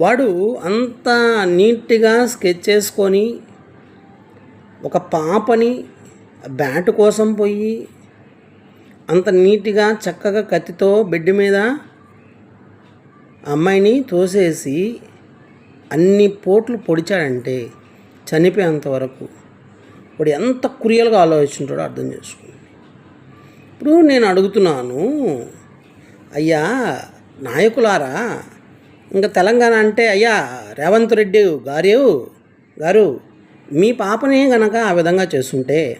వాడు అంత నీట్గా స్కెచ్ చేసుకొని ఒక పాపని బ్యాట్ కోసం పోయి అంత నీట్గా చక్కగా కత్తితో బెడ్ మీద అమ్మాయిని తోసేసి అన్ని పోట్లు పొడిచాడంటే చనిపోయేంత వరకు. వాడు ఎంత కురియలుగా ఆలోచించాడో అర్థం చేసుకోండి. ఇప్పుడు నేను అడుగుతున్నాను అయ్యా నాయకులారా ఇంకా తెలంగాణ అంటే అయ్యా రేవంత్ రెడ్డి గారు గారు మీ పాపనే గనక ఆ విధంగా చేస్తుంటే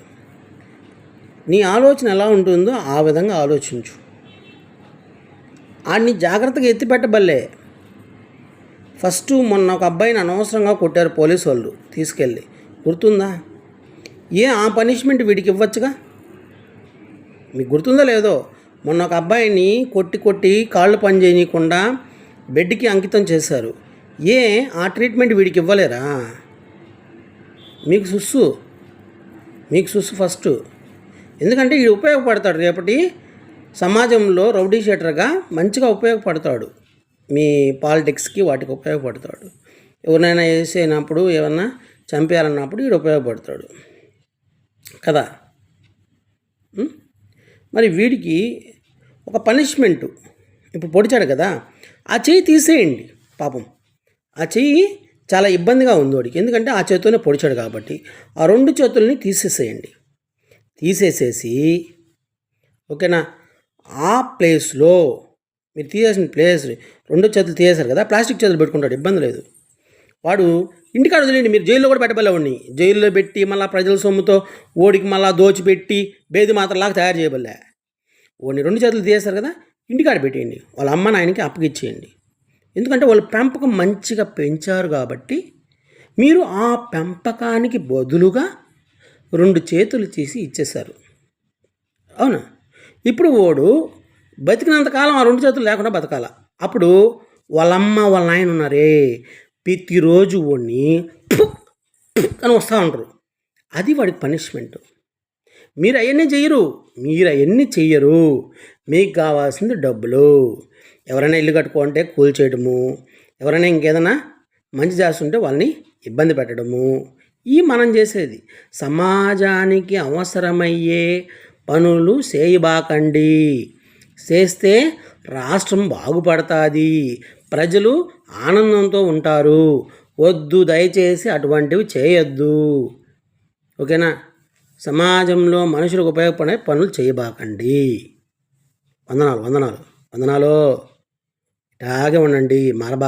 నీ ఆలోచన ఎలా ఉంటుందో ఆ విధంగా ఆలోచించు. ఆడిని జాగ్రత్తగా ఎత్తిపెట్టబల్లే ఫస్ట్ మొన్న ఒక అబ్బాయిని అనవసరంగా కొట్టారు పోలీసు వాళ్ళు తీసుకెళ్ళి. గుర్తుందా? ఏ ఆ పనిష్మెంట్ వీడికి ఇవ్వచ్చుగా? మీకు గుర్తుందో లేదో? మొన్న ఒక అబ్బాయిని కొట్టి కొట్టి కాళ్ళు పని చేయనీయకుండా బెడ్కి అంకితం చేశారు. ఏ ఆ ట్రీట్మెంట్ వీడికి ఇవ్వలేరా? మీకు సుస్సు. మీకు సుస్సు ఫస్ట్. ఎందుకంటే వీడు ఉపయోగపడతాడు రేపటి సమాజంలో రౌడీ షీటర్గా మంచిగా ఉపయోగపడతాడు. మీ పాలిటిక్స్కి వాటికి ఉపయోగపడతాడు. ఎవరినైనా వేసేనప్పుడు ఏమన్నా చంపేయాలన్నప్పుడు వీడు ఉపయోగపడతాడు. కదా? మరి వీడికి ఒక పనిష్మెంటు. ఇప్పుడు పొడిచాడు కదా ఆ చెయ్యి తీసేయండి పాపం. ఆ చెయ్యి చాలా ఇబ్బందిగా ఉంది వాడికి. ఎందుకంటే ఆ చేతితోనే పొడిచాడు కాబట్టి ఆ రెండు చేతుల్ని తీసేసేయండి. తీసేసేసి ఓకేనా? ఆ ప్లేస్లో మీరు తీసేసిన ప్లేస్ రెండు చేతులు తీసేశారు కదా ప్లాస్టిక్ చేతులు పెట్టుకుంటాడు ఇబ్బంది లేదు. వాడు ఇంటికాడ వదిలేండి మీరు జైల్లో కూడా పెట్టబలే వాడిని. జైల్లో పెట్టి మళ్ళీ ప్రజల సొమ్ముతో ఓడికి మళ్ళీ దోచిపెట్టి బేది మాత్రలాగా తయారు చేయబలే. ఓడిని రెండు చేతులు తీసేశారు కదా ఇంటికాడ పెట్టేయండి. వాళ్ళ అమ్మ నాయనకి అప్పగిచ్చేయండి ఎందుకంటే వాళ్ళు పెంపకం మంచిగా పెంచారు కాబట్టి మీరు ఆ పెంపకానికి బదులుగా రెండు చేతులు తీసి ఇచ్చేశారు. అవునా? ఇప్పుడు ఓడు బతికినంతకాలం ఆ రెండు చేతులు లేకుండా బతకాల? అప్పుడు వాళ్ళమ్మ వాళ్ళ నాయన ఉన్నారే ప్రతిరోజు వాడిని అని వస్తూ ఉంటారు. అది వాడికి పనిష్మెంట్. మీరు అవన్నీ చెయ్యరు. మీరు అవన్నీ చెయ్యరు. మీకు కావాల్సింది డబ్బులు. ఎవరైనా ఇల్లు కట్టుకుంటే కూల్ చేయడము. ఎవరైనా ఇంకేదైనా మంచి చేస్తుంటే వాళ్ళని ఇబ్బంది పెట్టడము. ఈ మనం చేసేది. సమాజానికి అవసరమయ్యే పనులు చేయబాకండి. చేస్తే రాష్ట్రం బాగుపడుతుంది. ప్రజలు ఆనందంతో ఉంటారు. వద్దు దయచేసి అటువంటివి చేయొద్దు. ఓకేనా? సమాజంలో మనుషులకు ఉపయోగపడే పనులు చేయబాకండి. వందనాలు వందనాలు వందనాలు. ఇలాగే ఉండండి మారబా